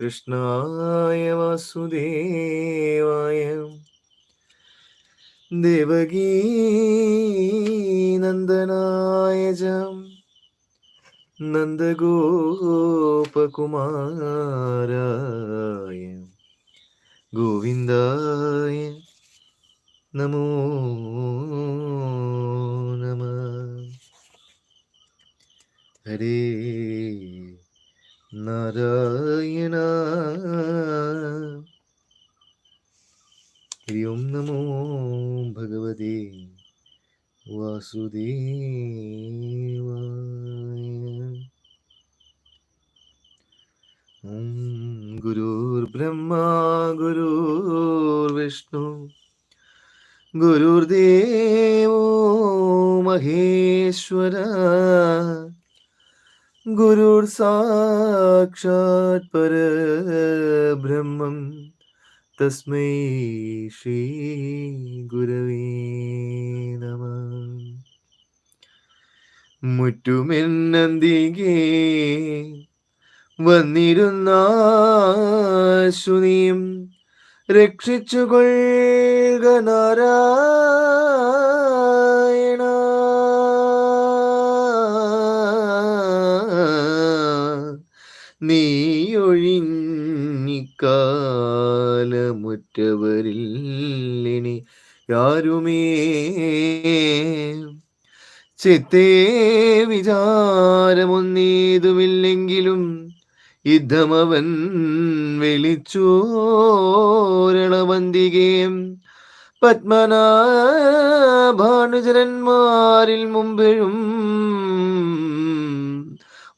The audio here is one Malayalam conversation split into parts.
കൃഷ്ണായ വാസുദേവായ ദേവകീനന്ദനായ നന്ദഗോപകുമാരായ ഗോവിന്ദായ നമോ നമ. ഹരേ നാരായണ. ഹരിയോം നമോ ഭഗവതേ വാസുദേവായ. ഗുരുർബ്രഹ്മ ഗുരുർവിഷ്ണു ഗുരുദേവോ മഹേശ്വര. ഗുരുർ സാക്ഷാത് പര ബ്രഹ്മം തസ്മൈ ശ്രീ ഗുരവേ നമ. മുറ്റുമെന്നന്തികേ വന്നിരുന്ന ശുനിയും രക്ഷിച്ചുകൊള്ളുക നാരായ നീയൊഴിഞ്ഞിക്കാലമുറ്റവരിൽ ഇനി യാരുമേ? ചിത്തേ വിചാരമൊന്നേതുമില്ലെങ്കിലും യുദ്ധമവൻ വിളിച്ചോരണവന്തികേം പത്മനാഭാനുചരന്മാരിൽ മുമ്പെഴും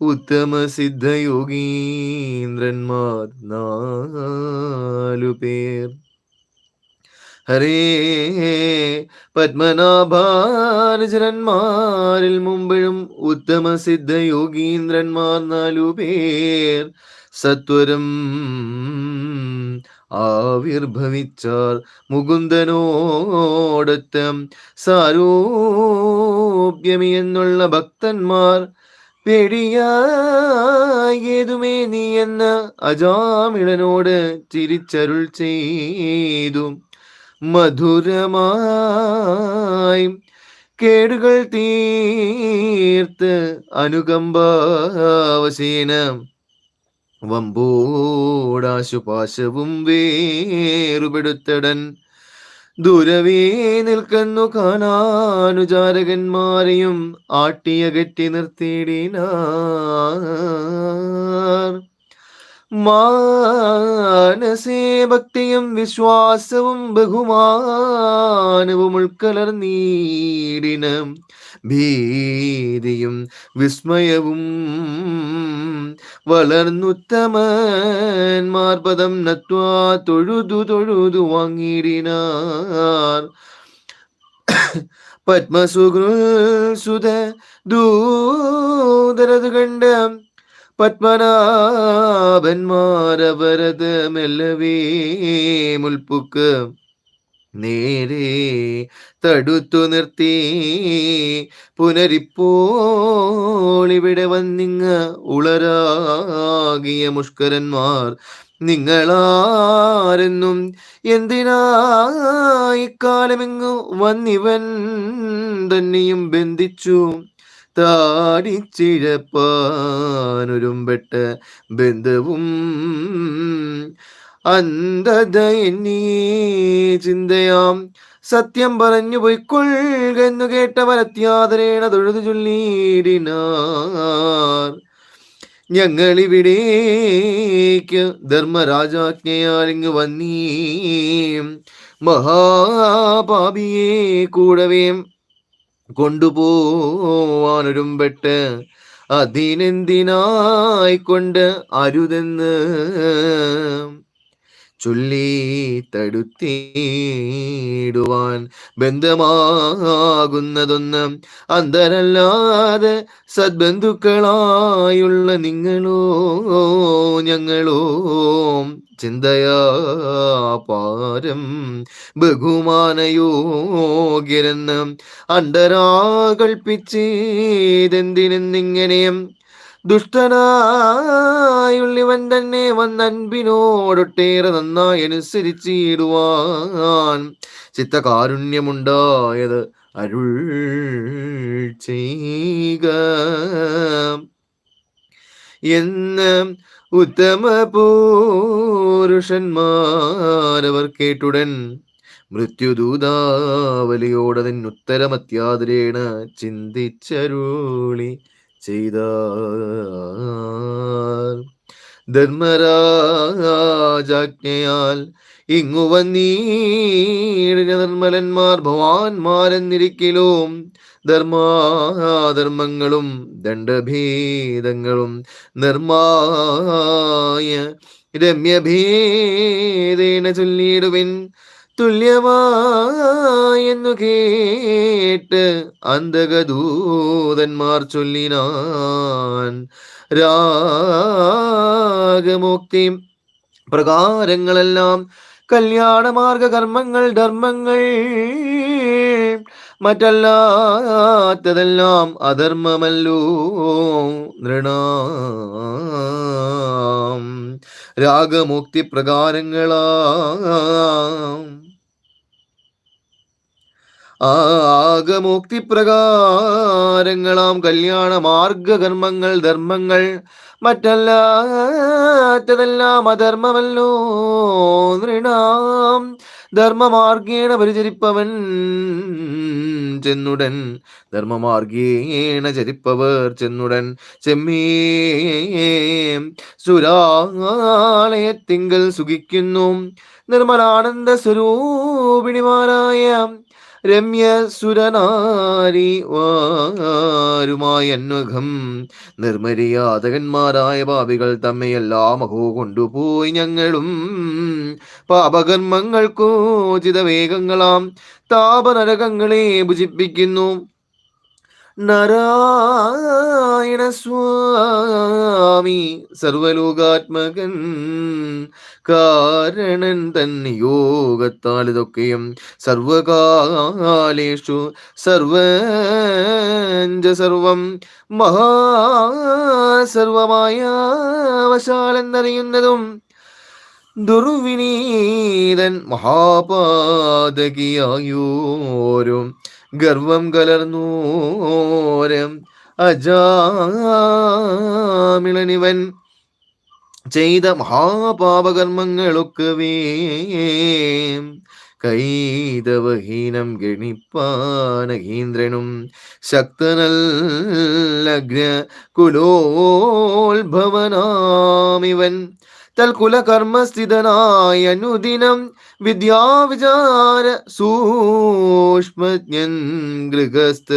ഉത്തമ സിദ്ധയോഗീന്ദ്രന്മാർ നാലു പേർ. ഹരേ പത്മനാഭാനുചരന്മാരിൽ മുമ്പഴും ഉത്തമ സിദ്ധ നാലു പേർ. സത്വരം ആവിർഭവിച്ചാർ മുകുന്ദനോടത്തം സാരോപ്യമി എന്നുള്ള ഭക്തന്മാർ പേടിയായതുമേ നീ എന്ന അജാമിളനോട് തിരിച്ചരുൾ ചെയ്തു. മധുരമായി കേടുകൾ തീർത്ത് അനുകമ്പാവശീന. വമ്പോടാശുപാശവും വേറുപെടുത്തടൻ ദൂരവേ നിൽക്കുന്നു കാണാനുചാരകന്മാരെയും ആട്ടിയകറ്റി നിർത്തിയിടിനാർ. മാനസേ ഭക്തിയും വിശ്വാസവും ബഹുമാനവും ഉൾക്കലർന്നീടിന. ഭീതിയും വിസ്മയവും വളർന്നുത്തമന്മാർ പദം നത്വാ തൊഴുതു തൊഴുതു വാങ്ങിയിടിനാർ. പത്മസുകൃസുത ദൂതരത് കണ്ട പത്മനാഭന്മാരവരത് മെല്ലവേ മുൽപ്പുക്ക് നേരെ തടുത്തു നിർത്തി. പുനരിപ്പോൾ ഇവിടെ വന്നിങ്ങ ഉളരാകിയ മുഷ്കരന്മാർ നിങ്ങളാരെന്നും എന്തിനായിക്കാലമിങ്ങു വന്നിവൻ തന്നെയും ബന്ധിച്ചു? താടിച്ചിഴപ്പാനൊരുമ്പെട്ട ബന്ധവും അന്ധത എന്നീ ചിന്തയാം. സത്യം പറഞ്ഞു പൊയ്ക്കൊള്ളുകെന്നു കേട്ടവർ അത്യാദരേണ തൊഴുതു ചൊല്ലിയിടിനാർ ഞങ്ങളിവിടേക്ക് ധർമ്മരാജാജ്ഞയാൽ ഇങ്ങ് വന്നീ. മഹാപാപിയെ കൂടവേ കൊണ്ടുപോവാനൊരുമ്പെട്ട് അതിനെന്തിനായിക്കൊണ്ട് അരുതെന്ന്. ചൊല്ലി തടുത്തിടുവാൻ ബന്ധമാകുന്നതൊന്ന് അന്തരല്ലാതെ സദ്ബന്ധുക്കളായുള്ള നിങ്ങളോ ഞങ്ങളോ ചിന്തയാ പാരം ബഹുമാനയോഗ്യരെന്ന് അണ്ടരാ കൽപ്പിച്ചേതെന്തിനെന്നിങ്ങനെ തന്നെ വന്നൻപിനോടൊട്ടേറെ നന്നായി അനുസരിച്ചിടുവാൻ ചിത്തകാരുണ്യമുണ്ടായത് അരുൾ ചെയ്യുക എന്ന് ഉത്തമ പൂരുഷന്മാരവർ കേട്ടുടൻ മൃത്യുദൂതാവലിയോടതിൻ ഉത്തരമത്യാതിരേണ ചിന്തിച്ചരുളി. ചെയ്ത ധർമ്മരാജാജ്ഞയാൽ ഇങ്ങു വന്നീടിന നിർമ്മലന്മാർ ഭവാന്മാരെന്നിരിക്കലും ധർമാധർമ്മങ്ങളും ദണ്ഡഭേദങ്ങളും നിർമായ രമ്യഭേദേന ചൊല്ലിയിടുവിൻ തുല്യമായെന്നു കേട്ട് അന്തകദൂതന്മാർ ചൊല്ലിനാൻ രാഗമുക്തി പ്രകാരങ്ങളെല്ലാം കല്യാണമാർഗ കർമ്മങ്ങൾ ധർമ്മങ്ങൾ മറ്റല്ലാത്തതെല്ലാം അധർമ്മമല്ലോ നൃണാം. രാഗമുക്തി പ്രകാരങ്ങളാ ആകമുക്തി പ്രകാരങ്ങളാം കല്യാണ മാർഗകർമ്മങ്ങൾ ധർമ്മങ്ങൾ. മറ്റല്ലാത്തതെല്ലാം അധർമ്മമല്ലോ. നൃണാം. ധർമ്മമാർഗേണ പരിചരിപ്പവൻ ചെന്നുടൻ. ധർമ്മമാർഗേണ ചരിപ്പവർ ചെന്നുടൻ. ചെമ്മേ സുരാളയത്തിങ്കൽ സുഖിക്കുന്നു. നിർമ്മലാനന്ദ സ്വരൂപിണിമാരായ രമ്യ സുരനാരി അന്വഘം നിർമര്യാദകന്മാരായ പാപികൾ തമ്മെയെല്ലാം അഹോ കൊണ്ടുപോയി ഞങ്ങളും. പാപകർമ്മങ്ങൾക്കോചിത വേഗങ്ങളാം താപനരകങ്ങളെ ഭുജിപ്പിക്കുന്നു. നാരായണ സ്വാമി സർവലോകാത്മകൻ കാരണൻ തൻ യോഗത്താൽ ഇതൊക്കെയും സർവകാലേഷു സർവഞ്ച സർവം മഹാസർവമായ വശാലെന്നറിയുന്നതും ദുർവിനീതൻ മഹാപാതകിയായോരും ഗർവം കലർന്നോരം അജാമിളനിവൻ ചെയ്ത മഹാപാപകർമ്മങ്ങളൊക്കവേ കൈതവഹീനം ഗണിപ്പാനഹീന്ദ്രനും ശക്തനല്ലഗ്ര കുലോത്ഭവനാമിവൻ തൽകുലകർമ്മസ്ഥിതനായ അനുദിനം വിദ്യാവിചാര സൂക്ഷ്മജ്ഞൻ ഗൃഹസ്ഥ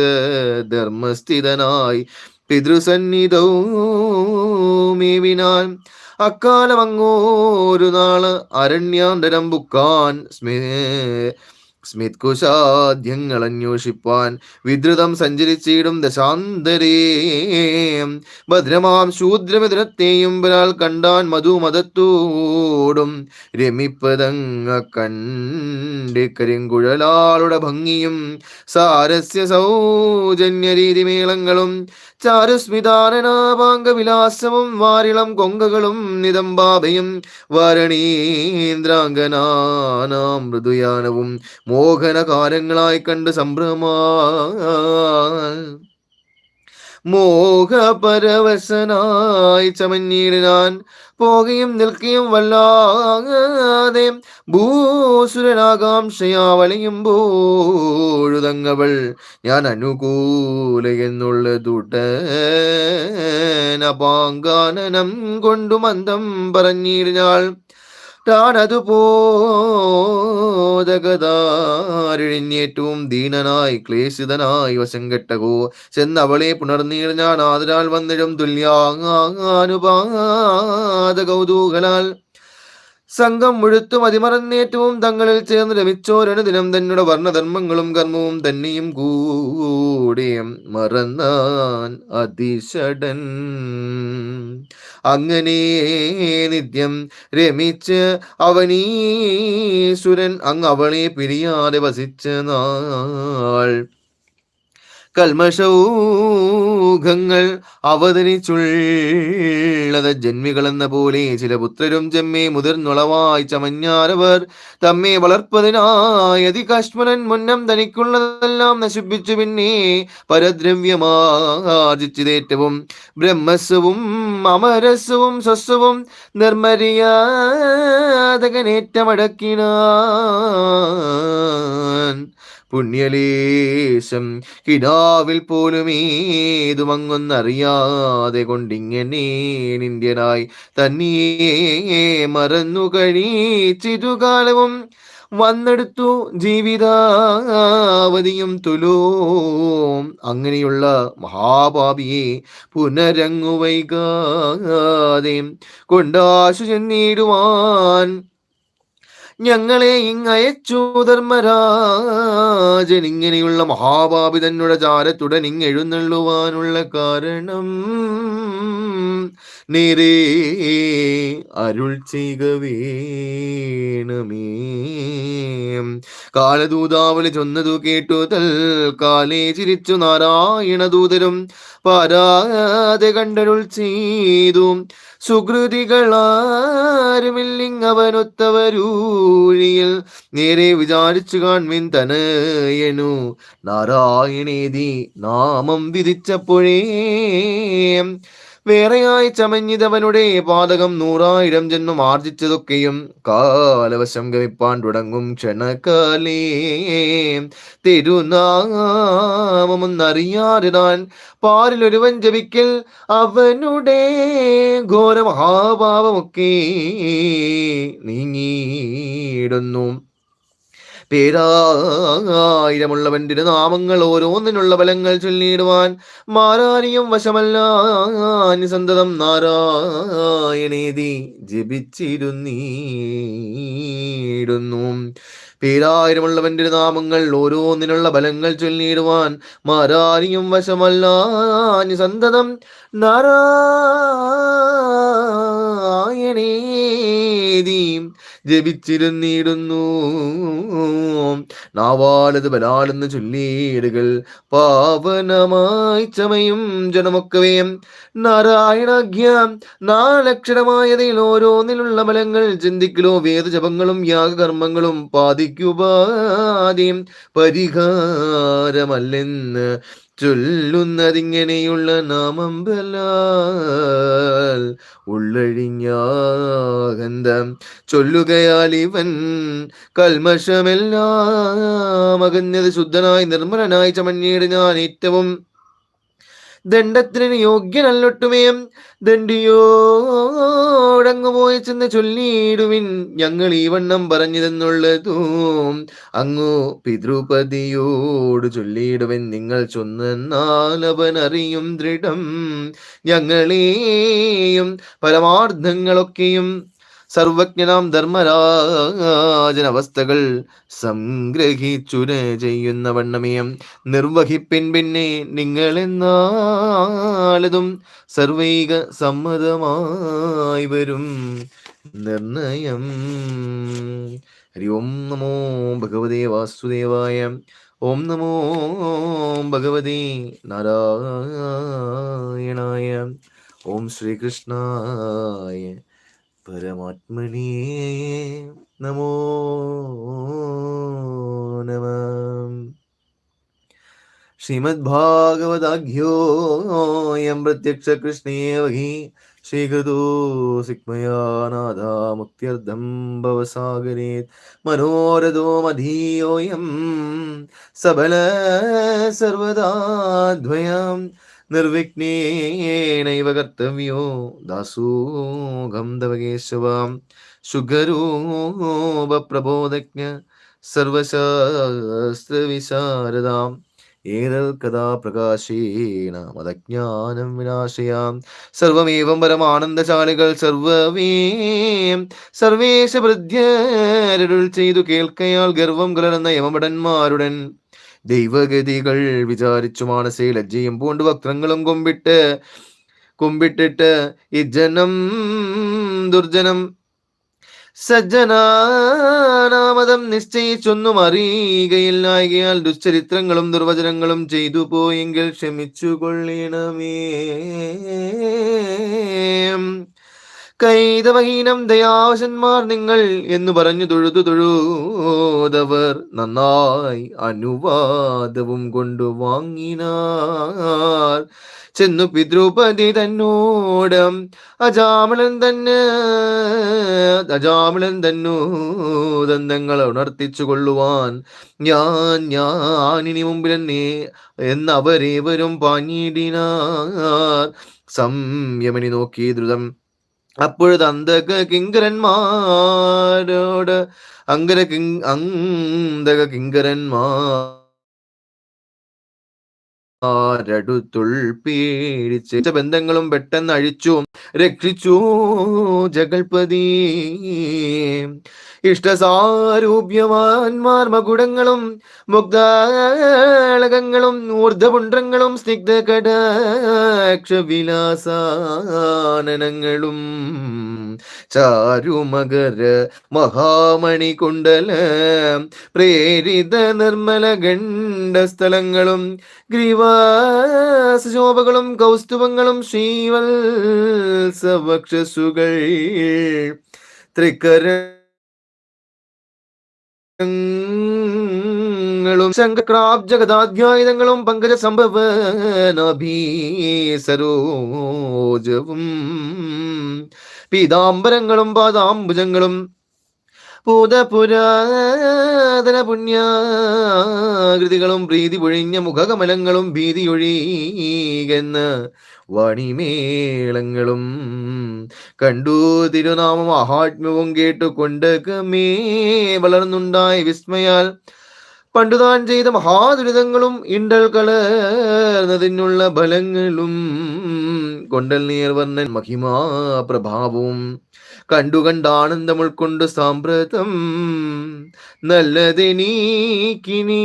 ധർമ്മസ്ഥിതനായി പിതൃസന്നിധൗമേവിനാൻ അക്കാലം അങ്ങോരു നാൾ അരണ്യാന്തരം ബുക്കാൻ സ്മേ സ്മിത് കുശാദ്യങ്ങൾ അന്വേഷിപ്പാൻ വിദ്രുതം സഞ്ചരിച്ചിടും ദശാന്തരേ. ഭദ്രമാം ശൂദ്രമിതരത്തെയും ഒരാൾ കണ്ടാൻ മധുമതത്തോടും രമിപ്പതങ്ങ കണ്ട് കരിങ്കുഴലാളുടെ ഭംഗിയും സാരസ്യ സൗജന്യ രീതിമേളങ്ങളും ചാരുസ്മിതാനനാപാംഗ വിലാസവും വാരിളം കൊങ്കകളും നിതംബാബയും വരണീന്ദ്രാംഗനാനാം മൃദുയാനവും മോഹനകാരങ്ങളായി കണ്ട് സംഭ്രമാ മോഹപരവശനായി ചമഞ്ഞിടാൻ പോകുകയും നിൽക്കുകയും വല്ലാതെ ഭൂസുരനാകാംക്ഷയാ വലയുമ്പോഴുതങ്ങവൾ ഞാൻ അനുകൂല എന്നുള്ള പാങ്കാനനം കൊണ്ടു മന്ദം പറഞ്ഞിരുന്നാൾ താനതുപോതകതാരിഴിഞ്ഞേറ്റവും ദീനനായി ക്ലേശിതനായി വശം കെട്ടകോ. ചെന്നവളെ പുണർന്നീർ ഞാൻ ആദരാൽ വന്നിടും തുല്യാനുപാത കൗതൂഹലാൽ സംഘം മുഴുത്തും അതിമറന്നേറ്റവും തങ്ങളിൽ ചേർന്ന് രമിച്ചോരനു ദിനം തന്നെ വർണധർമ്മങ്ങളും കർമ്മവും തന്നെയും കൂടെ മറന്നാൻ അതിശടൻ. അങ്ങനെ നിത്യം രമിച്ച് അവനീസുരൻ അങ്ങ് അവളെ പിരിയാതെ വസിച്ച നാൾ കൽമഷൗഖങ്ങൾ അവതരിച്ചുള്ളത് ജന്മികളെന്ന പോലെ ചില പുത്രരും ജമ്മെ മുതിർന്നുളവായി ചമഞ്ഞാരവർ തമ്മെ വളർപ്പതിനായി അതികാശ്മരൻ മുന്നം തനിക്കുള്ളതെല്ലാം നശിപ്പിച്ചു പിന്നെ പരദ്രവ്യമാർജിച്ചതേറ്റവും ബ്രഹ്മസ്വവും അമരസ്വവും സ്വസ്വവും നിർമ്മര്യാദകനേറ്റമടക്കിനാൻ പുണ്യലേശം കിടാവിൽ പോലും ഏതുമങ്ങൊന്നറിയാതെ കൊണ്ടിങ്ങനെ ഇന്ത്യനായി തന്നെ മറന്നു കഴിച്ചിരുകാലവും വന്നെടുത്തു ജീവിതാവധിയും തുലോം. അങ്ങനെയുള്ള മഹാപാപിയെ പുനരങ്ങു വൈകാതെ കൊണ്ടാശു ചെന്നിടുവാൻ ഞങ്ങളെ ഇങ്ങയച്ചു ധർമ്മരാജൻ. ഇങ്ങനെയുള്ള മഹാപാപി തന്നുടെ ചാരത്തുടൻ ഇങ്ങെഴുന്നള്ളുവാനുള്ള കാരണം നേരേ അരുൾ ചെയ്യുക വേണമേ. കാലദൂതാവലി ചൊന്നതു കേട്ടു തൽക്കാലേ ചിരിച്ചു നാരായണദൂതരും പാരാതെ കണ്ടരുൾ ചെയ്തു. സുഹൃതികളാരുമില്ലിങ്ങവനൊത്തവരൂഴിയിൽ നേരെ വിചാരിച്ചു കാൺമിൻ തനയനു നാരായണേതി നാമം വിധിച്ചപ്പോഴേ വേറെയായി ചമഞ്ഞിതവനുടെ പാതകം നൂറായിരം ജന്മം ആർജിച്ചതൊക്കെയും കാലവശം ഗമിപ്പാൻ തുടങ്ങും ക്ഷണകാലേ. തിരുനാമൊന്നറിയാതെ താൻ പാരിലൊരുവൻ ജപിക്കൽ അവനുടെ ഘോരമഹാഭാവമൊക്കെ നീങ്ങിയിടുന്നു. പേരായിരമുള്ളവന്റെ നാമങ്ങൾ ഓരോന്നിനുള്ള ബലങ്ങൾ ചൊല്ലിയിടുവാൻ മാരാരിയും വശമല്ല സന്തതം നാരായണേതി ജപിച്ചിരുന്നീടുന്നു. പേരായിരമുള്ളവന്റെ നാമങ്ങൾ ഓരോന്നിനുള്ള ബലങ്ങൾ ചൊല്ലിയിടുവാൻ മാരാരിയും വശമല്ല സന്തതം നാരായണേതി ജപിച്ചിരുന്നിടുന്നു. നാവാലത് ബലാലെന്ന് ചൊല്ലിയിടുകൾ. പാവനമായി ചമയും ജനമൊക്കവേ. നാരായണാഖ്യ നാലക്ഷരമായതിൽ ഓരോന്നിലുള്ള ബലങ്ങൾ ചിന്തിക്കലോ വേദജപങ്ങളും യാഗകർമ്മങ്ങളും പാതിക്കുപാദ്യം പരിഹാരമല്ലെന്ന് ചൊല്ലുന്നതിങ്ങനെയുള്ള നാമം ബലാൽ ഉള്ളഴിഞ്ഞാകന്തം. ചൊല്ലുകയാൽ ഇവൻ കൽമഷമെല്ലാം അകഞ്ഞത് ശുദ്ധനായി നിർമ്മലനായി ചമഞ്ഞിട് ഏറ്റവും ദണ്ഡത്തിന് യോഗ്യനല്ലൊട്ടുമേയും ദണ്ഡിയോടങ്ങു പോയി ചെന്ന് ചൊല്ലിയിടുവിൻ ഞങ്ങൾ ഈ വണ്ണം പറഞ്ഞിരുന്നുള്ളതും അങ്ങു പിതൃപതിയോട് ചൊല്ലിയിടുവിൻ നിങ്ങൾ ചൊന്നാൽ അവൻ അറിയും ദൃഢം ഞങ്ങളെയും പരമാർത്ഥങ്ങളൊക്കെയും സർവജ്ഞനാം ധർമ്മരാജനവസ്ഥകൾ സംഗ്രഹിച്ചു ചെയ്യുന്ന വണ്ണമയം. നിർവഹിപ്പിൻ പിന്നെ നിങ്ങളെന്നാലതും സർവൈക സമ്മതമായി വരും. നിർണയം. ഹരി ഓം നമോ ഭഗവതേ വാസുദേവായ. ഓം നമോ ഭഗവതേ നാരായണായ. ഓം ശ്രീകൃഷ്ണായ. പരമാത്മനേ നമോ നമ. ശ്രീമദ്ഭാഗവതാഖ്യോയം പ്രത്യക്ഷ കൃഷ്ണേവ ഹി ശ്രീകൃതോ സിഗ്മയാനാഥ മുക്തിയർദ്ധം ഭവസാഗരേ. മനോരഥോ മധീയോയം സബല സർവദാദ്വയം. നിർവിഘ്നേനൈവ കർത്തവ്യോ ദാസോഘം ദവകേശവാം ശുഗരൂപപ്രബോധജ്ഞ സർവശാസ്ത്രവിശാരദാം. ഏതൽ കഥാ പ്രകാശേണ മതജ്ഞാനം വിനാശയാം. സർവമേവം പരമാനന്ദശാലികൾ സർവമേ സർവേശ ചെയ്തു കേൾക്കയാൽ ഗർവം കലർന്ന യമഭടന്മാരുടൻ ദൈവഗതികൾ വിചാരിച്ചു മാനസേ ലജ്ജയും പൂണ്ട് വക്രങ്ങളും കൊമ്പിട്ട് കുമ്പിട്ടിട്ട് ഈ ജനം ദുർജനം സജ്ജനാമതം നിശ്ചയിച്ചൊന്നും അറിയുകയില്ലായകയാൽ ദുശ്ചരിത്രങ്ങളും ദുർവചനങ്ങളും ചെയ്തു പോയെങ്കിൽ ക്ഷമിച്ചു കൊള്ളണമേ കൈതവഹീനം ദയാവശന്മാർ നിങ്ങൾ എന്ന് പറഞ്ഞു തൊഴുതു തൊഴുതവർ നന്നായി അനുവാദവും കൊണ്ടു വാങ്ങിനാർ. ചെന്നു പിതൃപതി തന്നോടം അജാമളൻ തന്നെ അജാമളൻ തന്നോ ദന്തങ്ങൾ ഉണർത്തിച്ചു കൊള്ളുവാൻ. ഞാൻ ഞാനിനി മുമ്പിൽ തന്നെ എന്നവരേവരും പാഞ്ഞിടിനാർ. സംയമനി നോക്കി ദ്രുതം അപ്പോഴത് അന്തക കിങ്കരന്മാരോട് അങ്കര കിങ് അന്തക കിങ്കരന്മാരടുത്തുൾ പീഡിച്ച്. ബന്ധങ്ങളും പെട്ടെന്ന് അഴിച്ചു രക്ഷിച്ചു ജഗൽപതി. ഇഷ്ടസാരൂപ്യവാന്മാർ മകുടങ്ങളും മുഗ്ധാളകങ്ങളും ഊർധപുണ്ട്രങ്ങളും സ്നിഗ്ധ കടാക്ഷവിലാസാനനങ്ങളും ചാരുമകര മഹാമണി കുണ്ടല പ്രേരിത നിർമ്മല ഗണ്ഡസ്ഥലങ്ങളും ഗ്രീവാസശോഭകളും കൗസ്തുഭങ്ങളും ശ്രീവത്സവക്ഷസുകൾ ത്രികര ങ്ങളും ശങ്കക്രാബ് ജഗദാധ്യായുധങ്ങളും പങ്കജ സംഭവ നഭീസരോജവും പീതാംബരങ്ങളും പാദാംബുജങ്ങളും പൂതപുരാതന പുണ്യാകൃതികളും പ്രീതി പൊഴിഞ്ഞ മുഖകമലങ്ങളും ഭീതിയൊഴീകെന്ന് വണിമേളങ്ങളും കണ്ടു. തിരുനാമം മഹാത്മ്യവും കേട്ടുകൊണ്ട് കമേ വളർന്നുണ്ടായി വിസ്മയാൽ പണ്ടുതാൻ ചെയ്ത മഹാദുരിതങ്ങളും ഇണ്ടൽ കളർന്നതിനുള്ള ഫലങ്ങളും കൊണ്ടൽ നീർവർണൻ മഹിമാ പ്രഭാവവും കണ്ടു കണ്ട് ആനന്ദം ഉൾക്കൊണ്ട് സാമ്പ്രതം നല്ലതെനീക്കിനി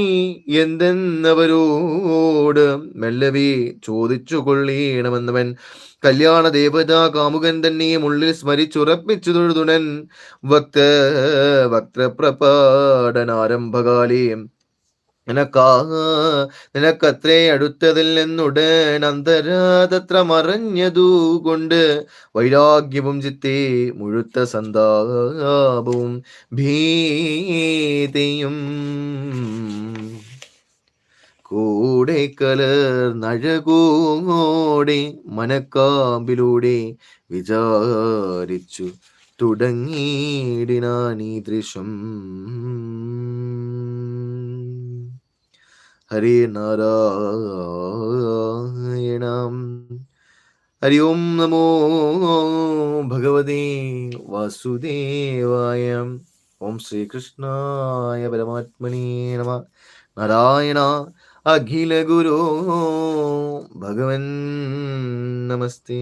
എന്തെന്നവരോട് മെല്ലവേ ചോദിച്ചു കൊള്ളീണമെന്നവൻ കല്യാണ ദേവതാ കാമുകൻ തന്നെയും ഉള്ളിൽ സ്മരിച്ചുറപ്പിച്ചു തൊഴുതുടൻ വക്ത വക്രപ്രപാടനാരംഭകാലേ നിനക്കാ നിനക്കത്രേ അടുത്തതിൽ നിന്നുടൻ അന്തരാതത്ര മറഞ്ഞതു കൊണ്ട് വൈരാഗ്യവും ചിത്തേ മുഴുത്ത സന്താപവും ഭീതിയും കൂടെ കലർന്നഴകൂടെ മനക്കാമ്പിലൂടെ വിചാരിച്ചു തുടങ്ങിയിടിനാനീദൃശം ഹരേ നാരായണ ഹരി ഓം നമോ ഭഗവതേ വാസുദേവായ. ഓം ശ്രീകൃഷ്ണായ പരമാത്മനേ നമ. നാരായണ അഖില ഗുരു. ഭഗവൻ നമസ്തേ.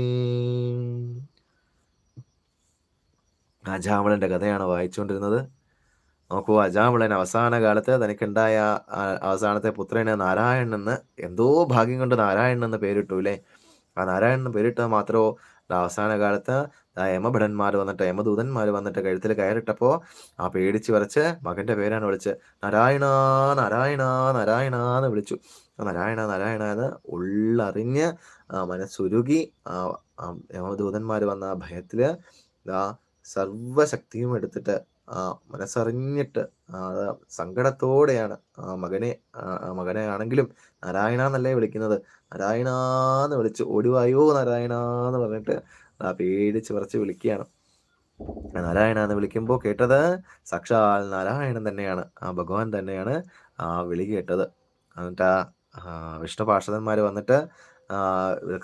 രാജാവണന്റെ കഥയാണ് വായിച്ചുകൊണ്ടിരുന്നത്. നോക്കൂ അജാമിളൻ അവസാന കാലത്ത് തനിക്കുണ്ടായ അവസാനത്തെ പുത്രനെ നാരായണൻ എന്ന് എന്തോ ഭാഗ്യം കൊണ്ട് നാരായണൻ എന്ന് പേരിട്ടു അല്ലേ ആ നാരായണൻ പേരിട്ടത് മാത്രമോ? അവസാന കാലത്ത് യമഭടന്മാർ വന്നിട്ട് യമദൂതന്മാർ വന്നിട്ട് കഴുത്തിൽ കയറിട്ടപ്പോൾ ആ പേടിച്ച് വരച്ച് മകന്റെ പേരാണ് വിളിച്ച് നാരായണ നാരായണ നാരായണ എന്ന് വിളിച്ചു. നാരായണ നാരായണ എന്ന് ഉള്ളറിഞ്ഞ് മനസ്സുരുകി യമദൂതന്മാർ വന്ന ആ ഭയത്തിൽ ആ സർവശക്തിയും എടുത്തിട്ട് മനസ്സറിഞ്ഞിട്ട് സങ്കടത്തോടെയാണ് ആ മകനെ മകനെ ആണെങ്കിലും നാരായണ എന്നല്ലേ വിളിക്കുന്നത്? നാരായണ എന്ന് വിളിച്ച് ഒടിവായോ നാരായണ എന്ന് പറഞ്ഞിട്ട് ആ പേടിച്ച് പറിച്ച് വിളിക്കുകയാണ്. നാരായണ എന്ന് വിളിക്കുമ്പോൾ കേട്ടത് സാക്ഷാൽ നാരായണൻ തന്നെയാണ് ആ ഭഗവാൻ തന്നെയാണ് ആ വിളി കേട്ടത്. എന്നിട്ട് ആ വിഷ്ണുപാർഷദന്മാർ വന്നിട്ട്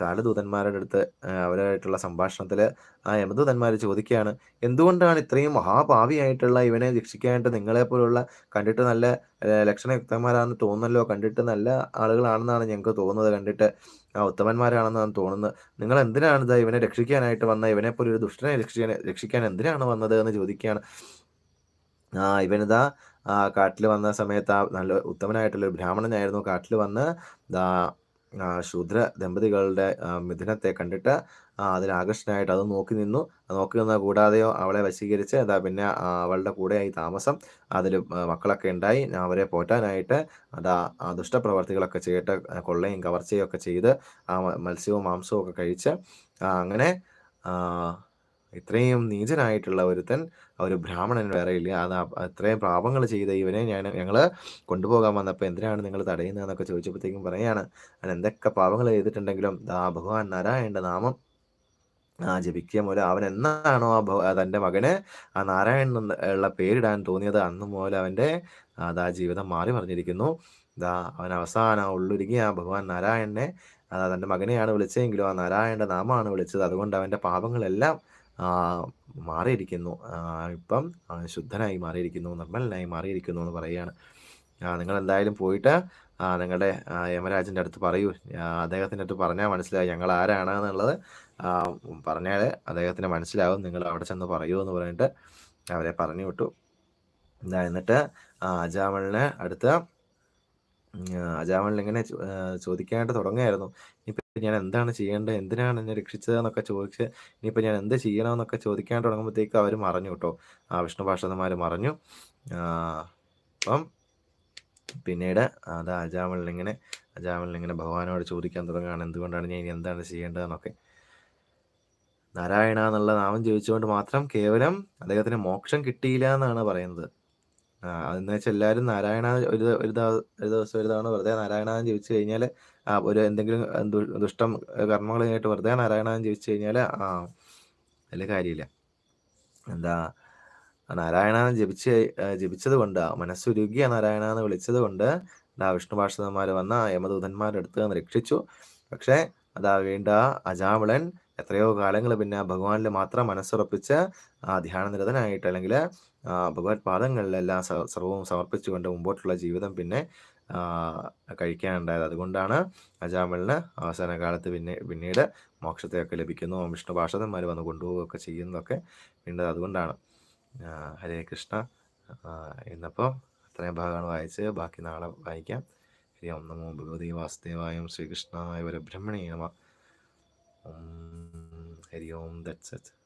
കാലദൂതന്മാരുടെ അടുത്ത് അവരായിട്ടുള്ള സംഭാഷണത്തിൽ ആ യമദൂതന്മാർ ചോദിക്കുകയാണ് എന്തുകൊണ്ടാണ് ഇത്രയും മഹാഭാവിയായിട്ടുള്ള ഇവനെ രക്ഷിക്കാനായിട്ട് നിങ്ങളെപ്പോലുള്ള കണ്ടിട്ട് നല്ല ലക്ഷണയുക്തന്മാരാണെന്ന് തോന്നുന്നല്ലോ കണ്ടിട്ട് നല്ല ആളുകളാണെന്നാണ് ഞങ്ങൾക്ക് തോന്നുന്നത് കണ്ടിട്ട് ആ ഉത്തമന്മാരാണെന്നാണ് തോന്നുന്നത്. നിങ്ങൾ എന്തിനാണ് ഇവനെ രക്ഷിക്കാനായിട്ട് വന്ന ഇവനെപ്പോലെ ഒരു ദുഷ്ടനെ രക്ഷിക്കാൻ രക്ഷിക്കാൻ എന്തിനാണ് വന്നത്? എന്ന് ചോദിക്കുകയാണ്. ആ ഇവനിതാ കാട്ടിൽ വന്ന സമയത്ത് ആ നല്ല ഉത്തമനായിട്ടുള്ള ഒരു ബ്രാഹ്മണനായിരുന്നു. കാട്ടിൽ വന്ന് ശൂദ്ര ദമ്പതികളുടെ മിഥുനത്തെ കണ്ടിട്ട് അതിൽ ആകർഷനായിട്ട് അത് നോക്കി നിന്നു. നോക്കി നിന്ന കൂടാതെയോ അവളെ വശീകരിച്ച് അതാ പിന്നെ അവളുടെ കൂടെയായി താമസം അതിൽ മക്കളൊക്കെ ഉണ്ടായി. അവരെ പോറ്റാനായിട്ട് അതാ ദുഷ്ടപ്രവർത്തികളൊക്കെ ചെയ്തിട്ട് കൊള്ളയും കവർച്ചയും ഒക്കെ ചെയ്ത് ആ മത്സ്യവും മാംസവും ഒക്കെ കഴിച്ച് അങ്ങനെ ഇത്രയും നീചനായിട്ടുള്ള ഒരുത്തൻ ഒരു ബ്രാഹ്മണൻ വേറെ ഇല്ല. അത് അത്രയും പാപങ്ങൾ ചെയ്ത ഇവനെ ഞാൻ ഞങ്ങൾ കൊണ്ടുപോകാൻ വന്നപ്പോൾ എന്തിനാണ് നിങ്ങൾ തടയുന്നതെന്നൊക്കെ ചോദിച്ചപ്പോഴത്തേക്കും പറയാണ് അവൻ എന്തൊക്കെ പാപങ്ങൾ ചെയ്തിട്ടുണ്ടെങ്കിലും ദാ ഭഗവാൻ നാരായണന്റെ നാമം ആ ജപിക്കുക മൂലം. അവൻ എന്നാണോ ആ തന്റെ മകന് ആ നാരായണൻ ഉള്ള പേരിടാൻ തോന്നിയത് അന്ന് മുതൽ അവന്റെ അതാ ജീവിതം മാറി മറിഞ്ഞിരിക്കുന്നു. ദാ അവൻ അവസാനം ഉള്ളുരുകി ആ ഭഗവാൻ നാരായണനെ തന്റെ മകനെയാണ് വിളിച്ചതെങ്കിലും ആ നാരായണന്റെ നാമമാണ് വിളിച്ചത്. അതുകൊണ്ട് അവന്റെ പാപങ്ങളെല്ലാം മാറിയിരിക്കുന്നു. ഇപ്പം ശുദ്ധനായി മാറിയിരിക്കുന്നു നിർമ്മലനായി മാറിയിരിക്കുന്നു എന്ന് പറയുകയാണ്. നിങ്ങൾ എന്തായാലും പോയിട്ട് നിങ്ങളുടെ യമരാജന്റെ അടുത്ത് പറയൂ. അദ്ദേഹത്തിന്റെ അടുത്ത് പറഞ്ഞാൽ മനസ്സിലാവും ഞങ്ങൾ ആരാണ് എന്നുള്ളത് പറഞ്ഞാൽ അദ്ദേഹത്തിന് മനസ്സിലാവും. നിങ്ങൾ അവിടെ ചെന്ന് പറയൂ എന്ന് പറഞ്ഞിട്ട് അവരെ പറഞ്ഞു വിട്ടു. എന്താ എന്നിട്ട് ആ, അജാമലിനെ അടുത്ത് അജാമലിന് ഇങ്ങനെ ചോദിക്കാനായിട്ട് ഇനിയിപ്പോൾ ഞാൻ എന്താണ് ചെയ്യേണ്ടത്? എന്തിനാണ് എന്നെ രക്ഷിച്ചത് എന്നൊക്കെ ചോദിച്ച് ഇനിയിപ്പോൾ ഞാൻ എന്ത് ചെയ്യണമെന്നൊക്കെ ചോദിക്കാൻ തുടങ്ങുമ്പോഴത്തേക്ക് അവർ മറഞ്ഞു കേട്ടോ. ആ വിഷ്ണു ഭാഷതന്മാർ മറഞ്ഞു. അപ്പം പിന്നീട് അത് അജാമലിങ്ങനെ അജാമലിങ്ങനെ ഭഗവാനോട് ചോദിക്കാൻ തുടങ്ങുകയാണ്. എന്തുകൊണ്ടാണ് ഞാൻ ഇനി എന്താണ് ചെയ്യേണ്ടതെന്നൊക്കെ. നാരായണ എന്നുള്ള നാമം ജപിച്ചുകൊണ്ട് മാത്രം കേവലം അദ്ദേഹത്തിന് മോക്ഷം കിട്ടിയില്ല എന്നാണ് പറയുന്നത്. ആ, അതെന്ന് വെച്ചാൽ എല്ലാവരും നാരായണ ഒരു ഒരു ഒരു ദിവസം ഒരു തവണ വെറുതെ നാരായണാന്ന് ജപിച്ചു കഴിഞ്ഞാൽ ഒരു എന്തെങ്കിലും ദുഷ്ടം കർമ്മങ്ങൾ കഴിഞ്ഞിട്ട് വെറുതെ നാരായണാന്ന് ജപിച്ചു കഴിഞ്ഞാൽ ആ അതിൽ കാര്യമില്ല എന്താ നാരായണാന്ന് ജപിച്ച് ആ, ജപിച്ചത് കൊണ്ട് മനസ്സുരുകിയ നാരായണാന്ന് വിളിച്ചത് കൊണ്ട് ആ വിഷ്ണു വന്ന യമദൂതന്മാരുടെ അടുത്ത് നിന്ന് രക്ഷിച്ചു. പക്ഷേ അതാ വീണ്ട അജാമളൻ എത്രയോ കാലങ്ങൾ പിന്നെ ഭഗവാനിൽ മാത്രം മനസ്സുറപ്പിച്ച് ആ ധ്യാനനിരതനായിട്ട് അല്ലെങ്കിൽ ഭഗവത് പാദങ്ങളിലെല്ലാം സ- സർവവും സമർപ്പിച്ചുകൊണ്ട് മുമ്പോട്ടുള്ള ജീവിതം പിന്നെ കഴിക്കാനുണ്ടായത്. അതുകൊണ്ടാണ് അജാമലിന് അവസാന കാലത്ത് പിന്നെ പിന്നീട് മോക്ഷത്തെയൊക്കെ ലഭിക്കുന്നു. വിഷ്ണു പാർഷന്മാർ വന്ന് കൊണ്ടുപോവുകയൊക്കെ ചെയ്യുന്നതൊക്കെ വേണ്ടത് അതുകൊണ്ടാണ്. ഹരേ കൃഷ്ണ. ഇന്നപ്പോൾ അത്രയും ഭാഗമാണ് വായിച്ച് ബാക്കി നാളെ വായിക്കാം. ഹരി ഓം നമോ ഭഗവതി വാസുദേവായും ശ്രീകൃഷ്ണായ ഒരു ബ്രഹ്മണീയമ ഹരി ഓം ദറ്റ്സ്